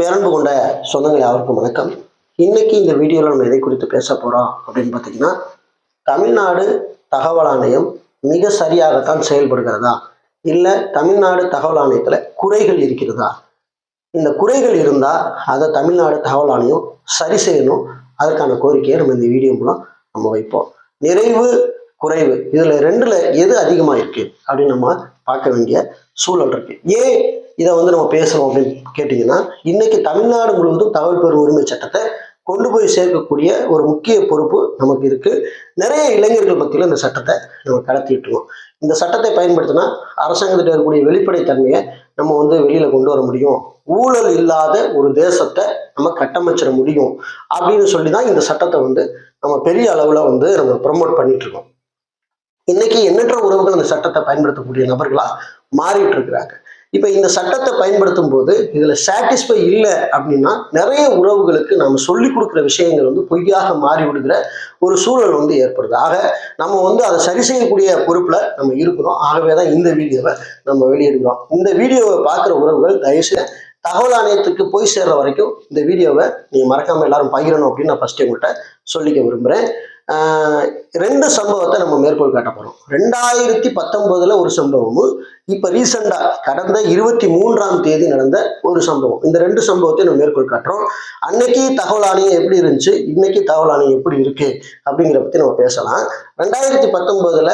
பேரன்பு கொண்ட சொந்தங்கள் யாருக்கும் வணக்கம். இன்னைக்கு இந்த வீடியோவில் நம்ம எதை குறித்து பேச போகிறோம் அப்படின்னு பார்த்தீங்கன்னா தமிழ்நாடு தகவல் ஆணையம் மிக சரியாகத்தான் செயல்படுகிறதா? இல்லை தமிழ்நாடு தகவல் ஆணையத்தில் குறைகள் இருக்கிறதா? இந்த குறைகள் இருந்தால் அதை தமிழ்நாடு தகவல் ஆணையம் சரி செய்யணும். அதற்கான கோரிக்கையை நம்ம இந்த வீடியோ மூலம் நம்ம வைப்போம். நிறைவு குறைவு இதில் ரெண்டில் எது அதிகமாக இருக்குது அப்படின்னு நம்ம பார்க்க வேண்டிய சூழல் இருக்கு. ஏன் இதை வந்து நம்ம பேசுகிறோம் அப்படின்னு கேட்டிங்கன்னா இன்னைக்கு தமிழ்நாடு முழுவதும் தகவல் பெறும் உரிமை சட்டத்தை கொண்டு போய் சேர்க்கக்கூடிய ஒரு முக்கிய பொறுப்பு நமக்கு இருக்கு. நிறைய இளைஞர்கள் மத்தியில் இந்த சட்டத்தை நம்ம கடத்திட்டுருவோம் இருக்கோம் இந்த சட்டத்தை பயன்படுத்தினா அரசாங்கத்திட்ட இருக்கக்கூடிய வெளிப்படைத்தன்மையை நம்ம வந்து வெளியில கொண்டு வர முடியும். ஊழல் இல்லாத ஒரு தேசத்தை நம்ம கட்டமைச்சிட முடியும் அப்படின்னு சொல்லி தான் இந்த சட்டத்தை வந்து நம்ம பெரிய அளவுல வந்து நம்ம ப்ரமோட் பண்ணிட்டு இருக்கோம் இன்னைக்கு எண்ணற்ற உறவுகள் அந்த சட்டத்தை பயன்படுத்தக்கூடிய நபர்களா மாறிட்டு இருக்கிறாங்க இப்போ இந்த சட்டத்தை பயன்படுத்தும் போது இதில் சாட்டிஸ்ஃபை இல்லை அப்படின்னா நிறைய உறவுகளுக்கு நம்ம சொல்லி கொடுக்குற விஷயங்கள் வந்து பொய்யாக மாறிவிடுகிற ஒரு சூழல் வந்து ஏற்படுது. ஆக நம்ம வந்து அதை சரி செய்யக்கூடிய பொறுப்பில் நம்ம இருக்கிறோம். ஆகவே தான் இந்த வீடியோவை நம்ம வெளியிடுகிறோம். இந்த வீடியோவை பார்க்குற உறவுகள் தயவுசெய்து தகவல் ஆணையத்துக்கு போய் சேர்ற வரைக்கும் இந்த வீடியோவை நீங்கள் மறக்காம எல்லாரும் பகிரணும் அப்படின்னு நான் ஃபர்ஸ்ட் உங்கள்கிட்ட சொல்லிக்க விரும்புகிறேன் ரெண்டு சம்பவத்தை நம்ம மேற்கோள் காட்ட போகிறோம் ரெண்டாயிரத்தி பத்தொன்பதுல ஒரு சம்பவமும் இப்போ ரீசெண்டாக கடந்த இருபத்தி மூன்றாம் தேதி நடந்த ஒரு சம்பவம். இந்த ரெண்டு சம்பவத்தை நம்ம மேற்கோள் காட்டுறோம். அன்னைக்கு தகவல் ஆணையம் எப்படி இருந்துச்சு? இன்னைக்கு தகவல் ஆணையம் எப்படி இருக்கு? அப்படிங்கிற பற்றி நம்ம பேசலாம். ரெண்டாயிரத்தி பத்தொன்பதுல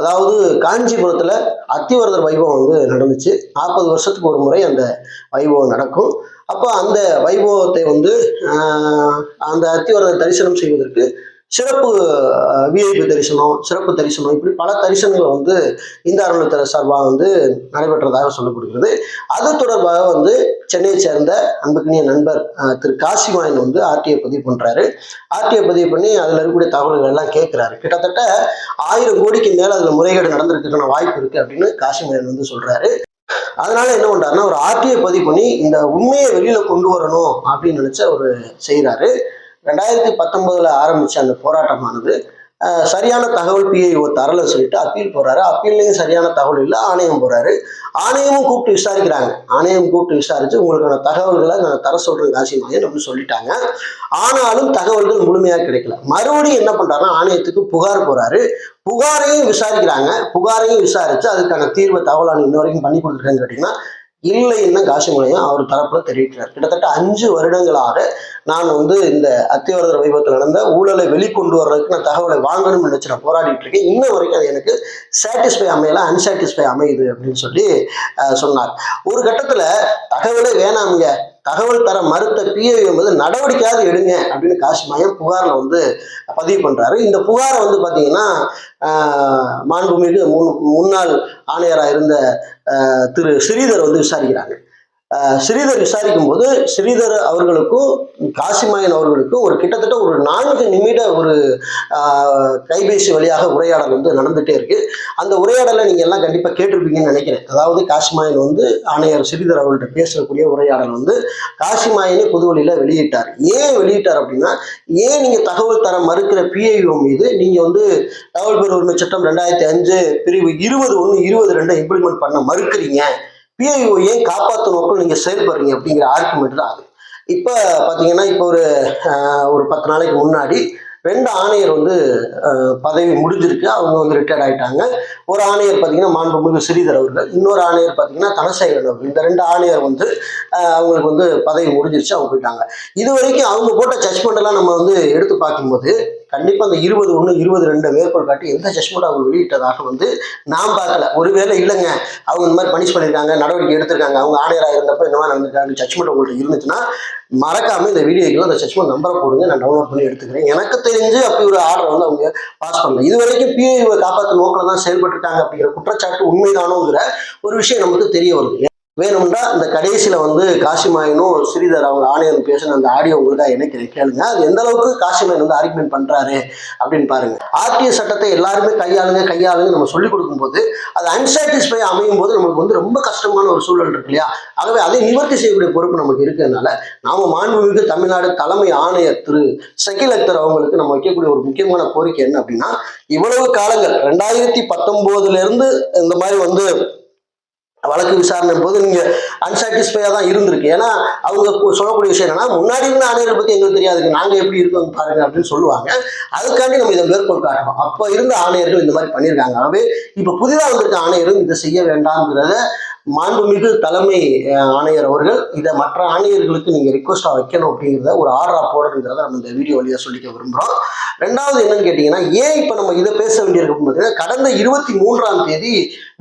அதாவது காஞ்சிபுரத்தில் அத்திவரதர் வைபவம் வந்து நடந்துச்சு. நாற்பது வருஷத்துக்கு ஒரு முறை அந்த வைபவம் நடக்கும். அப்போ அந்த வைபவத்தை வந்து அந்த அத்திவரதர் தரிசனம் செய்வதற்கு சிறப்பு விஐபி தரிசனம் சிறப்பு தரிசனம் இப்படி பல தரிசனங்கள் வந்து இந்த அறநிலையத்துறை சார்பாக வந்து நடைபெற்றதாக சொல்லப்படுகிறது அது தொடர்பாக வந்து சென்னையை சேர்ந்த அன்புக்குனிய நண்பர் திரு காசிவாயன் வந்து ஆர்டிஐ பதிவு பண்ணுறாரு ஆர்டிஐ பதிவு பண்ணி அதில் இருக்கக்கூடிய தகவல்கள் எல்லாம் கேட்குறாரு. கிட்டத்தட்ட ஆயிரம் கோடிக்கு மேலே அதில் முறைகேடு நடந்திருக்கிறதுக்கான வாய்ப்பு இருக்குது அப்படின்னு காசிமாயன் வந்து சொல்கிறாரு அதனால என்ன பண்றாருன்னா ஒரு ஆர்டிஐ பதிவு பண்ணி இந்த உண்மையை வெளியில கொண்டு வரணும் அப்படின்னு நினைச்ச ஒரு செய்கிறாரு ரெண்டாயிரத்தி பத்தொன்பதுல ஆரம்பிச்ச அந்த போராட்டமானது சரியான தகவல் பிஐஓ தரல சொல்லிட்டு அப்பீல் போறாரு. அப்பீல்லையும் சரியான தகவல் இல்லை ஆணையம் போறாரு. ஆணையமும் கூப்பிட்டு விசாரிக்கிறாங்க. ஆணையம் கூப்பிட்டு விசாரிச்சு உங்களுக்கான தகவல்களை நான் தர சொல்றேன் காசிமாயன் அப்படின்னு சொல்லிட்டாங்க. ஆனாலும் தகவல்கள் முழுமையாக கிடைக்கல. மறுபடியும் என்ன பண்றாருன்னா ஆணையத்துக்கு புகார் போறாரு. புகாரையும் விசாரிக்கிறாங்க. புகாரையும் விசாரிச்சு அதுக்கான தீர்வை தகவல் இன்ன வரைக்கும் பண்ணி கொடுத்துருக்கேன்னு கேட்டீங்கன்னா இல்லைன்னு காசிமுனையும் அவர் தரப்புல தெரிவிக்கிறார். கிட்டத்தட்ட அஞ்சு வருடங்களாக நான் வந்து இந்த அத்திவரதர் வைபவத்தில் நடந்த ஊழலை வெளிக்கொண்டு வர்றதுக்கு நான் தகவலை வாங்கணும்னு நினைச்சு நான் போராடிட்டு இருக்கேன். இன்ன வரைக்கும் அது எனக்கு சாட்டிஸ்ஃபை அமையல அன்சாட்டிஸ்ஃபை அமையுது அப்படின்னு சொல்லி சொன்னார். ஒரு கட்டத்துல தகவலே வேணாமுங்க. தகவல் தர மறுத்த பிஏ என்பது நடவடிக்கையாவது எடுங்க அப்படின்னு காசிமாயம் புகார்ல வந்து பதிவு பண்றாரு. இந்த புகாரை வந்து பார்த்தீங்கன்னா ஆஹ், மாண்புமிகு முன் முன்னாள் ஆணையராக இருந்த திரு ஸ்ரீதர் வந்து விசாரிக்கிறாங்க. ஸ்ரீதர் விசாரிக்கும் போது ஸ்ரீதர் அவர்களுக்கும் காசிமாயன் அவர்களுக்கும் ஒரு கிட்டத்தட்ட ஒரு நான்கு நிமிட ஒரு கைபேசி வழியாக உரையாடல் வந்து நடந்துட்டே இருக்கு. அந்த உரையாடலை நீங்க எல்லாம் கண்டிப்பா கேட்டிருப்பீங்கன்னு நினைக்கிறேன். அதாவது காசிமாயன் வந்து ஆணையர் ஸ்ரீதர் அவர்கள்ட்ட பேசக்கூடிய உரையாடல் வந்து காசிமாயனே வழியில் வெளியிட்டார். ஏன் வெளியிட்டார் அப்படின்னா ஏன் நீங்க தகவல் தர மறுக்கிற பிஐஓ மீது நீங்க வந்து தகவல் பெறும் உரிமை சட்டம் ரெண்டாயிரத்தி அஞ்சு பிரிவு இருபது ஒன்று இருபது ரெண்டு இம்ப்ளிமெண்ட் பண்ண மறுக்கிறீங்க? பிஐஓ ஏன் காப்பாற்ற நோக்கம் நீங்கள் செயல்படுறீங்க அப்படிங்கிற ஆர்குமெண்ட் தான் அது. இப்போ பார்த்தீங்கன்னா இப்போ ஒரு ஒரு பத்து நாளைக்கு முன்னாடி ரெண்டு ஆணையர் வந்து பதவி முடிஞ்சிருக்கு. அவங்க வந்து ரிட்டையர்ட் ஆயிட்டாங்க. ஒரு ஆணையர் பார்த்தீங்கன்னா மாண்புமிகு ஸ்ரீதர் அவர்கள். இன்னொரு ஆணையர் பார்த்தீங்கன்னா தனசேகரன் அவர்கள். இந்த ரெண்டு ஆணையர் வந்து அவங்களுக்கு வந்து பதவி முடிஞ்சிருச்சு அவங்க போயிட்டாங்க. இது வரைக்கும் அவங்க போட்ட ஜட்மெண்ட் எல்லாம் நம்ம வந்து எடுத்து பார்க்கும்போது கண்டிப்பா அந்த இருபது ஒன்று இருபது ரெண்டு மேற்கோள் காட்டி எந்த ஜட்மெண்ட் அவங்க வெளியிட்டதாக வந்து நான் பார்க்கல. ஒருவேளை இல்லைங்க. அவங்க இந்த மாதிரி பனிஷ் பண்ணியிருக்காங்க நடவடிக்கை எடுத்திருக்காங்க அவங்க ஆணையராக இருந்தப்போ இந்த மாதிரி நடந்திருக்காங்க ஜட்மெண்ட் உங்களுக்கு இருந்துச்சுன்னா மறக்காம இந்த வீடியோக்கு அந்த ஜட்மெண்ட் நம்பரை போடுங்க. நான் டவுன்லோட் பண்ணி எடுத்துக்கிறேன். எனக்கு தெரிஞ்சு அப்படி ஒரு ஆர்டர் வந்து அவங்க பாஸ் பண்ணல. இது வரைக்கும் பிஐஓ காப்பாற்ற நோக்கில் தான் செயல்பட்டுருக்காங்க அப்படிங்கிற குற்றச்சாட்டு உண்மைதானோங்கிற ஒரு விஷயம் நமக்கு தெரிய வருது. வேணும்னா இந்த கடைசியில வந்து காசிமாயினும் ஸ்ரீதர் அவங்க ஆணையர் பேசின அந்த ஆடியோ உங்களுக்காக இணைக்கிறேன் கேளுங்க. அது எந்த அளவுக்கு காசிமாயன் வந்து ஆர்குமெண்ட் பண்றாரு அப்படின்னு பாருங்க. ஆர்டிஐ சட்டத்தை எல்லாருமே கையாளுங்க கையாளுங்க நம்ம சொல்லிக் கொடுக்கும்போது அது அன்சாட்டிஸ்ஃபை அமையும் போது நமக்கு வந்து ரொம்ப கஷ்டமான ஒரு சூழல் இருக்கு இல்லையா? ஆகவே அதை நிவர்த்தி செய்யக்கூடிய பொறுப்பு நமக்கு இருக்கிறதுனால நாம மாண்புமிகு தமிழ்நாடு தலைமை ஆணையர் திரு சகில் அக்தர் அவங்களுக்கு நம்ம வைக்கக்கூடிய ஒரு முக்கியமான கோரிக்கை என்ன அப்படின்னா இவ்வளவு காலங்கள் ரெண்டாயிரத்தி பத்தொன்பதுல இருந்து இந்த மாதிரி வந்து வழக்கு விசாரணை போது நீங்க அன்சாட்டிஸ்ஃபையா தான் இருந்திருக்கு. ஏன்னா அவங்க சொல்லக்கூடிய விஷயம் என்னன்னா முன்னாடி இருந்த ஆணையரை பத்தி எங்களுக்கு தெரியாதுங்க நாங்க எப்படி இருக்கோம் பாருங்க அப்படின்னு சொல்லுவாங்க. அதுக்காண்டி நம்ம இதை மேற்கொள் காட்டணும் அப்ப இருந்த ஆணையர்கள் இந்த மாதிரி பண்ணியிருக்காங்க. ஆகவே இப்ப புதிதாக வந்திருக்க ஆணையரும் இதை செய்ய வேண்டாம்ங்கிறத மாண்புமிகு தலைமை ஆணையர் அவர்கள் இதை மற்ற ஆணையர்களுக்கு நீங்க ரிக்வஸ்டா வைக்கணும் அப்படிங்கிறத ஒரு ஆர்டரா போடுறதுங்கிறத நம்ம இந்த வீடியோ வழியா சொல்லிக்க விரும்புறோம். ரெண்டாவது என்னன்னு கேட்டீங்கன்னா ஏன் இப்ப நம்ம இதை பேச வேண்டியிருக்கு பார்த்தீங்கன்னா கடந்த இருபத்தி மூன்றாம் தேதி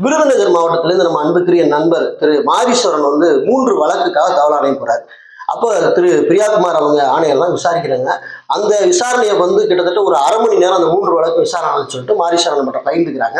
விருதுநகர் மாவட்டத்திலிருந்து நம்ம அன்புக்குரிய நண்பர் திரு மாரீஸ்வரன் வந்து மூன்று வழக்குக்காக தகவல் ஆணையம் போறாரு. அப்போ திரு பிரியாகுமார் அவங்க ஆணையெல்லாம் விசாரிக்கிறாங்க. அந்த விசாரணையை வந்து கிட்டத்தட்ட ஒரு அரை மணி நேரம் அந்த மூன்று வழக்கு விசாரணை சொல்லிட்டு மாரீஸ்வரன் மட்டும் பகிர்ந்துக்கிறாங்க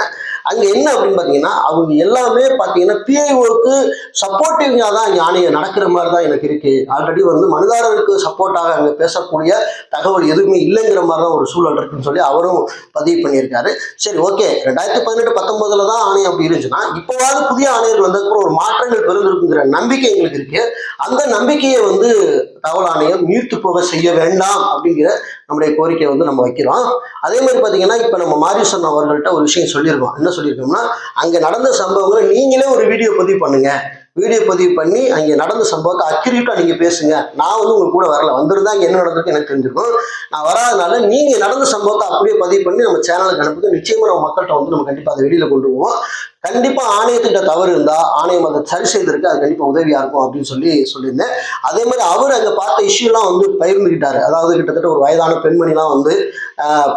அங்கே என்ன அப்படின்னு பார்த்தீங்கன்னா அவங்க எல்லாமே பார்த்தீங்கன்னா பிஐஓக்கு சப்போர்ட்டிவாக தான் இங்கே ஆணையம் நடக்கிற மாதிரி தான் எனக்கு இருக்குது ஆல்ரெடி வந்து மனுதாரருக்கு சப்போர்ட்டாக அங்கே பேசக்கூடிய தகவல் எதுவுமே இல்லைங்கிற மாதிரி தான் ஒரு சூழல் இருக்குன்னு சொல்லி அவரும் பதிவு பண்ணியிருக்காரு. சரி ஓகே. ரெண்டாயிரத்தி பதினெட்டு பத்தொன்பதுல தான் ஆணையம் அப்படி இருந்துச்சுன்னா இப்போவாவது புதிய ஆணையர்கள் வந்ததுக்கப்புறம் ஒரு மாற்றங்கள் பெருந்திருக்குங்கிற நம்பிக்கை எங்களுக்கு இருக்கு. அந்த நம்பிக்கையை வந்து தகவல் ஆணையம் நீர்த்து போக செய்ய வேண்டாம் அப்படிங்கிற நம்முடைய கோரிக்கையை வந்து நம்ம வைக்கிறோம். அதே மாதிரி பார்த்தீங்கன்னா இப்போ நம்ம மாரிசன் அவர்கள்ட்ட ஒரு விஷயம் சொல்லியிருக்கோம். என்ன சொல்லியிருக்கோம்னா அங்கே நடந்த சம்பவங்களை நீங்களே ஒரு வீடியோ பதிவு பண்ணுங்க. வீடியோ பதிவு பண்ணி அங்கே நடந்த சம்பவத்தை அக்யூரேட்டாக நீங்கள் பேசுங்க. நான் வந்து உங்க கூட வரல. வந்திருந்தா இங்கே என்ன நடந்திருக்கு எனக்கு தெரிஞ்சிருக்கும். நான் வராதனால நீங்கள் நடந்த சம்பவத்தை அப்படியே பதிவு பண்ணி நம்ம சேனலுக்கு அனுப்புங்க. நிச்சயமாக நம்ம மக்கள்கிட்ட வந்து நம்ம கண்டிப்பாக அதை வெளியில் கொண்டு போவோம். கண்டிப்பா ஆணையத்திட்ட தவறு இருந்தா ஆணையம் அதை சரி செய்திருக்கு அது கண்டிப்பா உதவியா இருக்கும் அப்படின்னு சொல்லி சொல்லியிருந்தேன். அதே மாதிரி அவர் அங்க பார்த்த இஷ்யூலாம் வந்து பகிர்ந்துக்கிட்டாரு அதாவது கிட்டத்தட்ட ஒரு வயதான பெண்மணிலாம் வந்து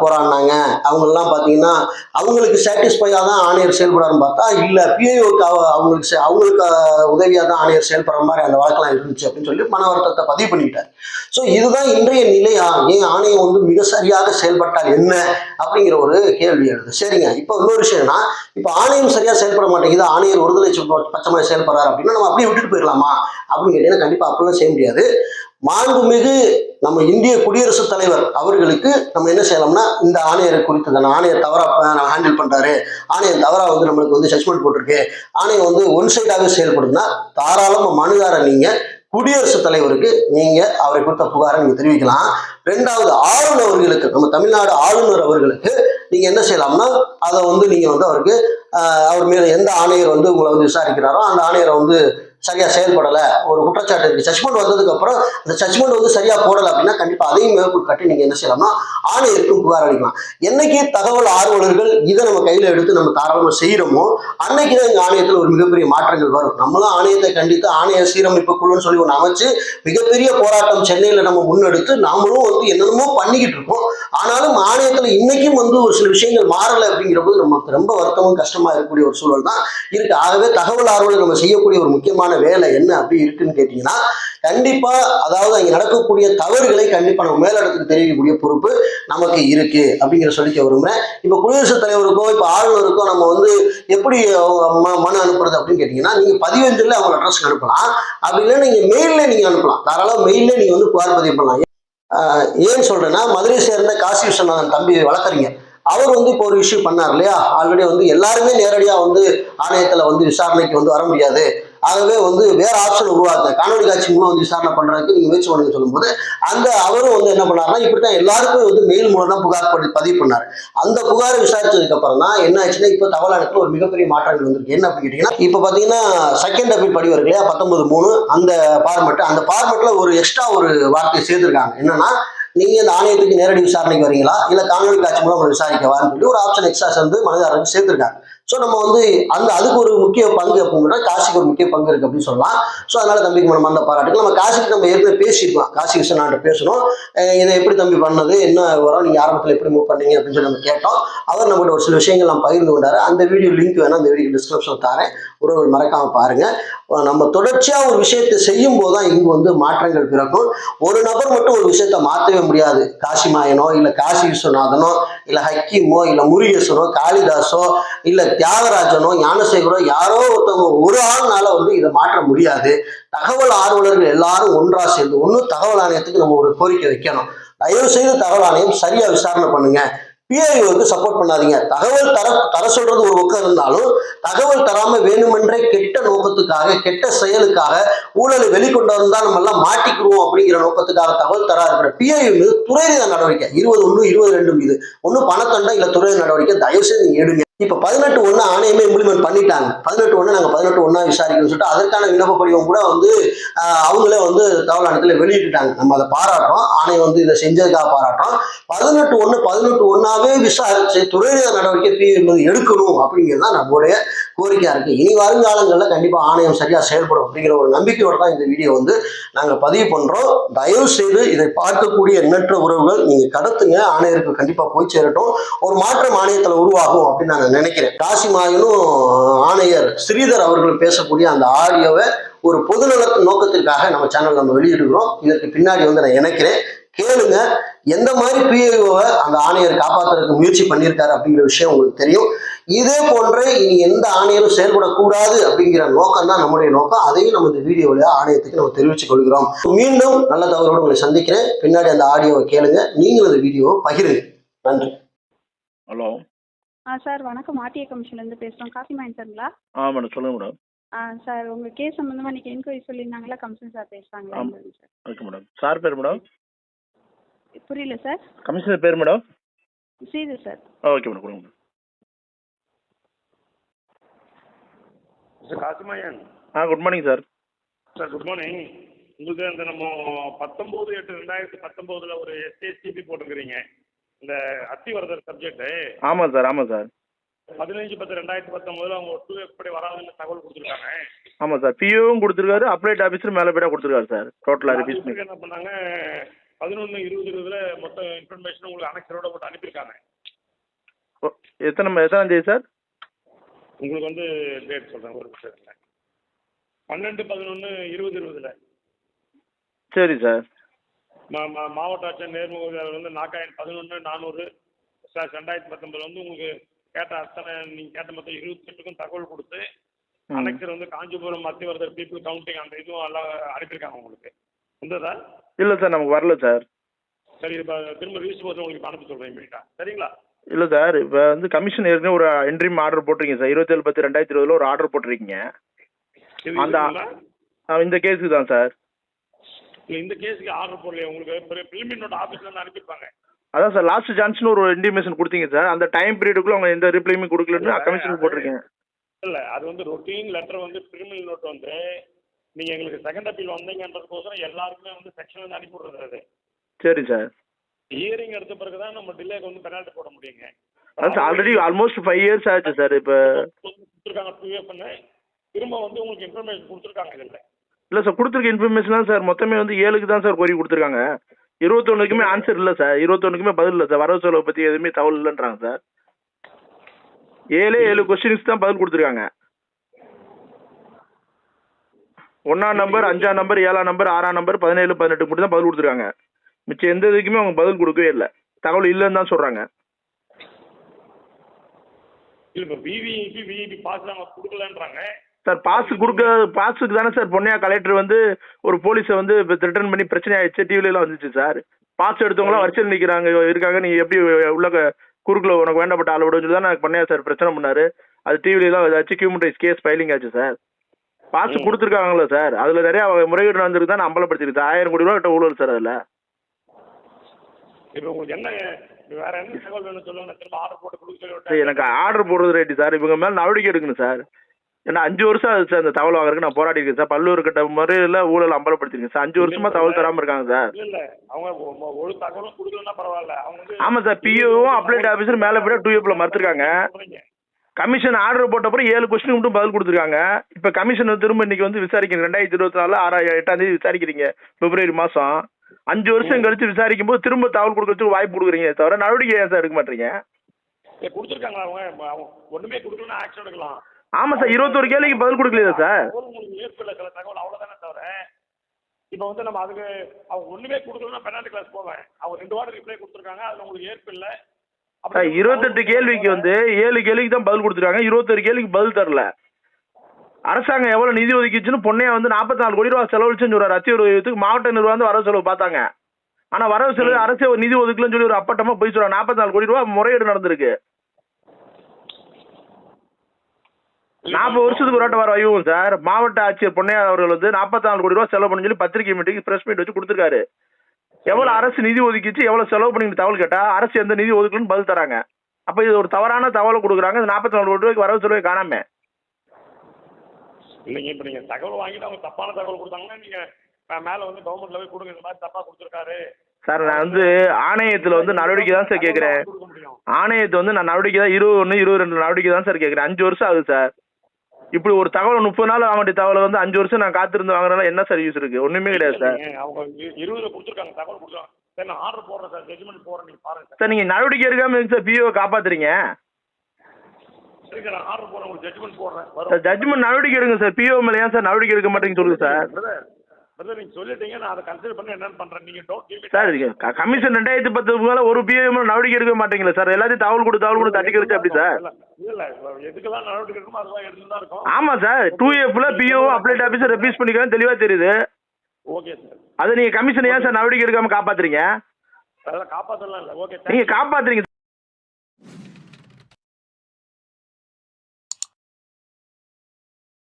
போராடினாங்க. அவங்கெல்லாம் பார்த்தீங்கன்னா அவங்களுக்கு சாட்டிஸ்ஃபையாக தான் ஆணையர் செயல்படாருன்னு பார்த்தா இல்லை பிஐஓக்கு அவங்களுக்கு செ- அவங்களுக்கு உதவியாக தான் ஆணையர் செயல்படுற மாதிரி அந்த வழக்கெல்லாம் இருந்துச்சு அப்படின்னு சொல்லி மன வருத்தத்தை பதிவு பண்ணிக்கிட்டார் ஸோ இதுதான் இன்றைய நிலையா? ஏன் ஆணையம் வந்து மிக சரியாக செயல்பட்டால் என்ன? அப்படிங்கிற ஒரு கேள்வி எழுது. சரிங்க. இப்போ இன்னொரு விஷயம்னா இப்போ ஆணையம் சரியா செயல்பட மாட்டேங்குது. ஆணையர் ஒருதலை சுத்த- பட்சமாக செயல்படுறாரு அப்படின்னா நம்ம அப்படியே விட்டுட்டு போயிடலாமா? அப்படின்னு கேட்டீங்கன்னா கண்டிப்பா அப்படிலாம் செய்ய முடியாது. மாண்புமிகு நம்ம இந்திய குடியரசுத் தலைவர் அவர்களுக்கு நம்ம என்ன செய்யலாம்னா இந்த ஆணையரை குறித்து தானே ஆணையர் தவறா ஹேண்டில் பண்றாரு. ஆணையர் தவறா வந்து நம்மளுக்கு வந்து ஜட்மெண்ட் போட்டிருக்கு. ஆணையம் வந்து ஒன் சைடாகவே செயல்படுதுன்னா தாராளமா மனுதார நீங்க குடியரசுத் தலைவருக்கு நீங்க அவரை கொடுத்த புகாரை நீங்க தெரிவிக்கலாம். ரெண்டாவது ஆளுநர் அவர்களுக்கு நம்ம தமிழ்நாடு ஆளுநர் அவர்களுக்கு நீங்க என்ன செய்யலாம்னா அதை வந்து நீங்க வந்து அவருக்கு அவர் மேல எந்த ஆணையர் வந்து உங்களை வந்து விசாரிக்கிறாரோ அந்த ஆணையரை வந்து சரியா செயல்படல ஒரு குற்றச்சாட்டு இருக்கு. ஜட்மெண்ட் வந்ததுக்கு அப்புறம் அந்த ஜட்மெண்ட் வந்து சரியா போடல அப்படின்னா கண்டிப்பா அதையும் மேற்கொள் கட்டி நீங்க என்ன செய்யலாம்னா ஆணையருக்கும் புகார் அளிக்கலாம். என்னைக்கு தகவல் ஆர்வலர்கள் இதை நம்ம கையில எடுத்து நம்ம தாராளமா செய்யறோமோ அன்னைக்கு தான் இந்த ஆணையத்தில் ஒரு மிகப்பெரிய மாற்றங்கள் வரும். நம்மளும் ஆணையத்தை கண்டித்து ஆணைய சீரமைப்பு குழுன்னு சொல்லி ஒன்று அமைச்சு மிகப்பெரிய போராட்டம் சென்னையில நம்ம முன்னெடுத்து நாமளும் வந்து என்னென்னமோ பண்ணிக்கிட்டு இருக்கோம். ஆனாலும் ஆணையத்துல இன்னைக்கும் வந்து ஒரு சில விஷயங்கள் மாறலை அப்படிங்கிற போது நமக்கு ரொம்ப வருத்தமும் கஷ்டமா இருக்கக்கூடிய ஒரு சூழல் தான் இருக்கு. ஆகவே தகவல் ஆர்வலர் நம்ம செய்யக்கூடிய ஒரு முக்கியமான வேலை என்ன அப்படி இருக்குன்னு கேட்டீங்கன்னா கண்டிப்பா அதாவது அங்க நடக்கக்கூடிய தவறுகளை கண்டிப்பா நம்ம மேலிடத்துக்கு தெரிவிக்கக்கூடிய பொறுப்பு நமக்கு இருக்கு அப்படிங்கிற சொல்லிக்க விரும்புறேன். இப்போ குடியரசுத் தலைவருக்கோ இப்ப ஆளுநருக்கோ நம்ம வந்து எப்படி அவங்க ம- மனு அனுப்புறது அப்படின்னு கேட்டீங்கன்னா நீங்க பதிவஞ்சல்ல அவங்க அட்ரஸ்க்கு அனுப்பலாம். அப்படி இல்லைன்னா நீங்க மெயில்ல நீங்க அனுப்பலாம். தாராளம் மெயில்ல நீங்க வந்து புகார் பதிவு பண்ணலாம். ஆஹ் ஏன் சொல்றேன்னா மதுரை சேர்ந்த காசி விஸ்வநாதன் தம்பி வழக்கறிஞர் அவர் வந்து இப்போ ஒரு இஷ்யூ பண்ணார் இல்லையா? ஆல்ரெடி வந்து எல்லாருமே நேரடியாக வந்து ஆணையத்தில் வந்து விசாரணைக்கு வந்து வர முடியாது. ஆகவே வந்து வேற ஆப்ஷன் உருவாக்க காணொலி காட்சி மூலம் வந்து விசாரணை பண்றதுக்கு நீங்க முயற்சி பண்ணுங்க சொல்லும்போது அந்த அவரும் வந்து என்ன பண்ணாருன்னா இப்படித்தான் எல்லாருக்கும் வந்து மெயில் மூலம் தான் புகார் பண்ணி பதிவு பண்ணார். அந்த புகாரை விசாரிச்சதுக்கு அப்புறம் தான் என்ன ஆச்சுன்னா இப்போ தகவல் ஒரு மிகப்பெரிய மாற்றங்கள் வந்திருக்கு. என்ன அப்படின்னு கேட்டீங்கன்னா இப்போ பார்த்தீங்கன்னா செகண்ட் அப்பீல் படி இருக்கு இல்லையா? பத்தொன்பது மூணு அந்த பார்மெட் அந்த பார்மெட்ல ஒரு எக்ஸ்ட்ரா ஒரு வார்த்தையை சேர்த்திருக்காங்க. என்னன்னா நீங்க இந்த ஆணையத்துக்கு நேரடி விசாரணைக்கு வரீங்களா? இல்ல காணொலி காட்சி மூலம் விசாரிக்க விசாரிக்கவான்னு சொல்லி ஒரு ஆப்ஷன் எக்ஸ்ட்ரா வந்து மனதாரர்கள் சேர்த்திருக்காங்க. ஸோ நம்ம வந்து அந்த அதுக்கு ஒரு முக்கிய பங்கு அப்படின்னா காசிக்கு ஒரு முக்கிய பங்கு இருக்கு அப்படின்னு சொல்லலாம். ஸோ அதனால தம்பிக்கு நம்ம அந்த பாராட்டுக்கு நம்ம காசிக்கு நம்ம ஏற்கனவே பேசியிருக்கோம் காசி விஸ்வநாட்ட பேசணும். இதை எப்படி தம்பி பண்ணது? என்ன வரும்? நீங்க ஆரம்பத்தில் எப்படி மூவ் பண்ணீங்க அப்படின்னு சொல்லி நம்ம கேட்டோம். அவர் நம்மகிட்ட ஒரு சில விஷயங்கள் நம்ம பகிர்ந்து கொண்டாரு. அந்த வீடியோ லிங்க் வேணால் அந்த வீடியோ டிஸ்கிரிப்ஷன் தரேன். உறவுகள் மறக்காம பாருங்க. நம்ம தொடர்ச்சியா ஒரு விஷயத்தை செய்யும் போது தான் இங்கு வந்து மாற்றங்கள் பிறக்கும். ஒரு நபர் மட்டும் ஒரு விஷயத்த மாற்றவே முடியாது. காசி மாயனோ இல்ல காசி விஸ்வநாதனோ இல்ல ஹக்கீமோ இல்ல முருகேசனோ காளிதாசோ இல்ல தியாகராஜனோ ஞானசேகரோ யாரோ ஒருத்தவங்க ஒரு ஆள்னால வந்து இதை மாற்ற முடியாது. தகவல் ஆர்வலர்கள் எல்லாரும் ஒன்றா சேர்ந்து ஒன்றும் தகவல் ஆணையத்துக்கு நம்ம ஒரு கோரிக்கை வைக்கணும். தயவு செய்து தகவல் ஆணையம் சரியா விசாரணை பண்ணுங்க. பிஐஓக்கு சப்போர்ட் பண்ணாதீங்க. தகவல் தர தர சொல்றது ஒரு பக்கம் இருந்தாலும் தகவல் தராம வேணுமென்றே கெட்ட நோக்கத்துக்காக கெட்ட செயலுக்காக ஊழலை வெளிக்கொண்டு வந்தா நம்ம எல்லாம் மாட்டிக்கிடுவோம் அப்படிங்கிற நோக்கத்துக்காக தகவல் தரா இருக்கிற பிஐஓ மீது துறை நடவடிக்கை இருபது ஒன்று இருபது ரெண்டு மீது. ஒன்று பணத்தண்டை இல்ல துறை நடவடிக்கை தயவுசெய்து எடுங்க. இப்போ பதினெட்டு ஒன்று ஆணையமே இம்ப்ளிமெண்ட் பண்ணிட்டாங்க. பதினெட்டு ஒன்று நாங்கள் பதினெட்டு ஒன்றா விசாரிக்கணும்னு சொல்லிட்டு அதற்கான விண்ணப்ப படிவம் கூட வந்து அவங்களே வந்து தகவல் வெளியிட்டுட்டாங்க. நம்ம அதை பாராட்டுறோம். ஆணையம் வந்து இதை செஞ்சதுக்காக பாராட்டுறோம். பதினெட்டு ஒன்று பதினெட்டு ஒன்றாவே விசாரிச்சு துறைநீத நடவடிக்கை தீவிர எடுக்கணும் அப்படிங்கிறது தான் நம்மளுடைய கோரிக்கையாக இருக்குது இனி வருங்காலங்களில் கண்டிப்பாக ஆணையம் சரியாக செயல்படும் அப்படிங்கிற ஒரு நம்பிக்கையோட தான் இந்த வீடியோ வந்து நாங்கள் பதிவு பண்ணுறோம் தயவு செய்து இதை பார்க்கக்கூடிய எண்ணற்ற உறவுகள் நீங்கள் கடத்துங்க. ஆணையருக்கு கண்டிப்பாக போய் சேரட்டும். ஒரு மாற்றம் ஆணையத்தில் உருவாகும் அப்படின்னு நாங்கள் நினைக்கிறேன். காசிமாயனும் ஆணையர் ஸ்ரீதர் அவர்கள் பேசக்கூடிய அந்த ஆடியோவை ஒரு பொதுநல நோக்கத்திற்காக நம்ம சேனல் நம்ம வெளியிடுகிறோம். இதற்கு பின்னாடி வந்து நான் இணைக்கிறேன். கேளுங்க எந்த மாதிரி பிஏஓவை அந்த ஆணையர் காப்பாத்துறதுக்கு முயற்சி பண்ணியிருக்காரு அப்படிங்கிற விஷயம் உங்களுக்கு தெரியும். இதே போன்ற இனி எந்த ஆணையரும் செயல்படக்கூடாது அப்படிங்கிற நோக்கம் தான் நம்முடைய நோக்கம். அதையும் நம்ம இந்த வீடியோவில் ஆணையத்துக்கு நம்ம தெரிவித்துக் கொள்கிறோம். மீண்டும் நல்ல தகவலோடு உங்களை சந்திக்கிறேன். பின்னாடி அந்த ஆடியோவை கேளுங்க. நீங்களும் அந்த வீடியோவை பகிருங்க. நன்றி. ஹலோ ஆ சார் வணக்கம். ஆர்டிஏ கமிஷன்லேருந்து பேசுகிறோம் காஃபி சாருங்களா? ஆ மேடம். சொல்லுங்கள் மேடம். ஆ சார் உங்கள் கேஸ் சம்மந்தமாக இன்றைக்கி என்கொயரி சொல்லியிருந்தாங்களா கமிஷன் சார் பேசுகிறாங்களா ஆமா. Sir okay madam. சார் பேர் மேடம்? புரியல சார். கமிஷனர் பேர் madam? Sridhar sir. Okay madam. கொடுங்க madam. Mister Kasimayan ah good morning sir. Sir good morning. உங்களுக்கு அந்த நம்ம பத்தொம்போது எட்டு ரெண்டாயிரத்தி பத்தொம்போதுல ஒரு எஸ்ஏசிபி போட்டுக்கிறீங்க இந்த அத்திவரதர் சப்ஜெக்ட் ஆமாம் சார் ஆமாம் சார். பதினஞ்சு பத்து ரெண்டாயிரத்தி பத்தொம்போதுல அவங்க டூ எப்படி வராதுன்னு தகவல் கொடுத்துருக்காங்க. ஆமாம் சார் பிஓவும் கொடுத்துருக்காரு அப்ளைட் ஆஃபீஸர் மேலே போய்டா கொடுத்துருக்காரு சார் டோட்டலாக ரிப்பீஸ் என்ன பண்ணாங்க? பதினொன்று இருபது இருபதுல மொத்த இன்ஃபர்மேஷன் உங்களுக்கு அனெக்சரோட போட்டு அனுப்பியிருக்காங்க. எத்தனை எத்தனாம் தேதி சார்? உங்களுக்கு வந்து டேட் சொல்கிறேன் ஒரு நிமிஷம். பன்னெண்டு பதினொன்று இருபது இருபதுல. சரி சார். மா மா- மாவட்ட ஆட்சியர் நேர்முக வந்து நாக்காயிரம் பதினொன்று நானூறு ஸ்லாஷ் ரெண்டாயிரத்தி பத்தொன்பதுல வந்து உங்களுக்கு கேட்ட அத்தனை நீங்கள் கேட்ட மொத்தம் இருபத்தெட்டுக்கும் தகவல் கொடுத்து. அனெக்சர் வந்து காஞ்சிபுரம் மத்தியவரதர் பீப்புள் கவுண்டிங் அந்த இதுவும் எல்லாம் அனுப்பியிருக்காங்க உங்களுக்கு. வந்ததா இல்லை சார் நமக்கு வரல சார். சரி இப்போ திரும்ப ரிஜிஸ்டர் போட்டு உங்களுக்கு அனுப்ப சொல்கிறேன் இமீடியட்டா. சரிங்களா? இல்லை சார் இப்போ வந்து கமிஷன் ஏற்கனவே ஒரு என்ட்ரிம் ஆர்டர் போட்டிருக்கீங்க சார். இருபத்தேழு பத்து ரெண்டாயிரத்தி இருபதுல ஒரு ஆர்டர் போட்டிருக்கீங்க. அந்த- இந்த கேஸுக்கு தான் சார். இல்ல, இந்த கேஸுக்கு ஆர்டர் போடலையே உங்களுக்கு பிலிமின் நோட் ஆஃபீஸ்ல இருந்து அனுப்பியிருப்பாங்க. அதான் சார் லாஸ்ட் சான்ஸ்னு ஒரு இன்டிமேஷன் கொடுத்தீங்க சார் அந்த டைம் பீரியடுக்குள்ள அவங்க எந்த ரிப்ளையுமே கொடுக்கலன்னு கமிஷனுக்கு போட்டிருக்கீங்க இல்ல அது வந்து ரொட்டீன் லெட்டர் வந்து கிரிமினல் நோட் வந்து நீங்க எங்களுக்கு செகண்ட் அப்பீல் வந்தீங்கன்றதுக்கோசரம் எல்லாருக்குமே வந்து செக்ஷன்ல அனுப்பி விடுறது அது. சரி சார் ஹியரிங் எடுத்த பிறகு தான் நம்ம டிலேக்கு வந்து பெனால்ட்டி போட முடியுங்க. ஆல்ரெடி ஆல்மோஸ்ட் ஃபைவ் இயர்ஸ் ஆச்சு சார் இப்போ கொடுத்துருக்காங்க டூ இயர்ஸ்னு திரும்ப வந்து உங்களுக்கு இன்ஃபர்மேஷன் கொடுத்துருக்காங்க இதில். இல்லை சார் கொடுத்துருக்க இன்ஃபர்மேஷன் சார் மொத்தமே வந்து ஏழுக்கு தான் சார் கோரி கொடுத்துருக்காங்க. இருபத்தொன்னுக்குமே ஆன்சர் இல்லை சார் இருபத்தொன்னுக்குமே பதில் இல்லை சார் வரவு செலவு பற்றி எதுவுமே தகவல் இல்லைன்றாங்க சார் ஏழே ஏழு கொஸ்டின்ஸ் தான் பதில் கொடுத்துருக்காங்க. ஒன்றாம் நம்பர் அஞ்சாம் நம்பர் ஏழாம் நம்பர் ஆறாம் நம்பர் பதினேழு பதினெட்டு மட்டும் தான் பதில் கொடுத்துருக்காங்க. மிச்சம் எந்த இதுக்குமே அவங்க பதில் கொடுக்கவே இல்லை. தகவல் இல்லைன்னு தான் சொல்கிறாங்க இல்லை இப்போ விவிஐபி விஐபி பாஸ் அவங்க கொடுக்கலன்றாங்க. சார் பாஸ் கொடுக்க பாஸுக்கு தானே சார் பொன்னையா கலெக்டர் வந்து ஒரு போலீஸை வந்து ரிட்டர்ன் பண்ணி பிரச்சனை ஆயிடுச்சு டிவில எல்லாம் வந்துச்சு சார். பாஸ் எடுத்தவங்களாம் வரிசையில் நிற்கிறாங்க இருக்காங்க நீ எப்படி உள்ள குறுக்குல உனக்கு வேண்டப்பட்ட ஆளை விடுன்னு சொல்லி தான் பொன்னையா சார் பிரச்சனை பண்ணாரு. அது டிவில எல்லாம் ஏதாச்சும் ரைட்ஸ் கேஸ் ஃபைலிங் ஆச்சு சார். பாஸ். கொடுத்துருக்காங்களா சார் அதில் நிறைய முறைகேடு நடந்திருக்கு தான் அம்பலப்படுத்திருக்கு சார். ஆயிரம் கோடி ரூபா கிட்ட ஊழல் சார் அதில். இப்போ உங்களுக்கு என்ன வேற என்ன தகவல் வேணும் சொல்லுங்க நான் திரும்ப ஆர்டர் போட்டு கொடுக்க சொல்லி சார் விட்டேன். எனக்கு ஆர்டர் போடுறது ரேட்டு சார். இவங்க மேலே நடவடிக்கை எடுக்கணும் சார். ஏன்னா அஞ்சு வருஷம் ஆகுது சார் இந்த தகவல் வாங்குறதுக்கு நான் போராடி இருக்கேன் சார். பல்லூர் கட்ட முறையில் ஊழல் அம்பலப்படுத்திருக்கேன் சார். அஞ்சு வருஷமா தகவல் தராமல் இருக்காங்க சார். இல்ல அவங்க ஒரு தகவலும் கொடுக்கலன்னா பரவாயில்ல. அவங்க ஆமாம் சார் பிஓவும் அப்ளைட் ஆஃபீஸர் மேலே போய் டூ ஏப்பில் மறுத்துருக்காங்க. கமிஷன் ஆர்டர் போட்ட அப்புறம் ஏழு கொஸ்டின் மட்டும் பதில் கொடுத்துருக்காங்க. இப்போ கமிஷன் திரும்ப இன்னைக்கு வந்து விசாரிக்கிறீங்க ரெண்டாயிரத்தி இருபத்தி நாலு ஆறாயிரம் எட்டாம் தேதி விசாரிக்கிறீங்க. பிப்ரவரி மாதம் அஞ்சு வருஷம் கழிச்சு விசாரிக்கும் போது திரும்ப தகவல் கொடுக்கறதுக்கு வாய்ப்பு கொடுக்குறீங்க தவிர நடவடிக்கை ஏன் சார் எடுக்க மாட்டீங்க? கொடுத்திருக்காங்களா அவங்க? ஒண்ணுமே கொடுக்கலன்னா ஆக்ஷன் எடுக்கலாம். ஆமாம் சார் இருபத்தொரு கேள்விக்கு பதில் கொடுக்கலையா சார்? சில தகவல் தவிர இப்போ வந்து நம்ம அதுக்கு அவங்க ஒண்ணுமே கொடுக்கலன்னா பெனால்டி கிளாஸ் போவேன். அவங்க ரெண்டு வாரம் ரிப்ளை கொடுத்துருக்காங்க அதுல உங்களுக்கு ஏற்பில்ல இருபத்தெட்டு கேள்விக்கு வந்து ஏழு கேள்விக்கு தான் பதில் கொடுத்துருக்காங்க. இருபத்தொரு கேள்விக்கு பதில் தரல. அரசாங்கம் எவ்வளவு நிதி ஒதுக்கிச்சுன்னு பொன்னையா வந்து நாற்பத்தி நாலு கோடி ரூபா செலவழிச்சுன்னு சொல்றாரு. அத்தியுறவுக்கு மாவட்ட நிர்வாகம் வரவு செலவு பார்த்தாங்க. ஆனா வரவு செலவு அரசே நிதி ஒதுக்கலன்னு சொல்லி ஒரு அப்பட்டமா போய் சொல்றாங்க. நாற்பத்தி நாலு கோடி ரூபா முறையீடு நடந்திருக்கு. நாற்பது வருஷத்துக்கு ஒரு வர வைவும் சார். மாவட்ட ஆட்சியர் பொன்னையா அவர்கள் வந்து நாற்பத்தி நாலு கோடி ரூபா செலவு பண்ணி சொல்லி பத்திரிகை மீட்டிங் பிரஸ் மீட் வச்சு கொடுத்துருக்காரு. எவ்வளவு அரசு நிதி ஒதுக்கிச்சு எவ்வளவு செலவு பண்ணி தகவல் கேட்டா அரசு எந்த நிதி ஒதுக்கலன்னு பதில் தராங்க. அப்போ இது ஒரு தவறான தகவலை கொடுக்குறாங்க. இந்த நாற்பத்தி நாலு கோடி ரூபாய்க்கு வரவு செலவை காணாம. இல்லைங்க இப்போ நீங்கள் தகவல் வாங்கிட்டு அவங்க தப்பான தகவல் கொடுத்தாங்கன்னா நீங்கள் மேலே வந்து கவர்மெண்ட்ல போய் கொடுங்க இந்த மாதிரி தப்பாக கொடுத்துருக்காரு. சார் நான் வந்து ஆணையத்தில் வந்து நடவடிக்கை தான் சார் கேட்குறேன் ஆணையத்தை வந்து நான் நடவடிக்கை தான் இருபது ஒன்று இருபது ரெண்டு நடவடிக்கை தான் சார் கேட்குறேன் அஞ்சு வருஷம் ஆகுது சார். இப்படி ஒரு தகவல் முப்பது நாள் வாங்க வேண்டிய தகவலை வந்து அஞ்சு வருஷம் நான் காத்திருந்து வாங்குறதுனால என்ன சார் யூஸ் இருக்கு? ஒன்றுமே கிடையாது சார். அவங்க இருபதுல கொடுத்துருக்காங்க தகவல் கொடுத்துருக்காங்க. சரி நான் ஆர்டர் போடுறேன் சார். ஜட்ஜ்மெண்ட் போடுறேன் நீங்கள் பாருங்க சார். நீங்கள் நடவடிக்கை எடுக்காமல் எதுக்கு சார் பிஓ காப்பாத்துறீங்க? சரி சார் நான் ஆர்டர் போடுறேன் உங்களுக்கு ஜட்ஜ்மெண்ட் போடுறேன். சார் ஜட்ஜ்மெண்ட் நடவடிக்கை எடுங்க சார். பிஓ மேலே ஏன் சார் நடவடிக்கை எடுக்க மாட்டேங்குன்னு சொல்லுங்க சார். பிரதர் பிரதர் நீங்கள் சொல்லிட்டீங்க நான் அதை கன்சிடர் பண்ணி என்னன்னு பண்ணுறேன் நீங்கள் டோன்ட் கிவ் சார் இது க- கமிஷன் ரெண்டாயிரத்தி பத்து மேலே ஒரு மேலே நடவடிக்கை எடுக்க மாட்டீங்களா சார் எல்லாத்தையும் தகவல் கொடு தகவல் கொடு தட்டி கழிச்சு அப்படி சார் இல்ல இல்ல எதுக்கெல்லாம் நடவடிக்கை எடுக்கணுமோ அதெல்லாம் எடுத்துட்டு தான் இருக்கும். ஆமாம் சார் டூ எஃப்ல பிஓ அப்ளைட் ஆஃபீஸர் ரெப்யூஸ் பண்ணிக்கலாம் தெளிவாக தெரியுது. ஓகே சார் அதை நீங்கள் கமிஷன் ஏன் சார் நடவடிக்கை எடுக்காமல் காப்பாத்துறீங்க? அதெல்லாம் காப்பாற்றலாம் இல்லை. ஓகே காப்பாத்துறீங்க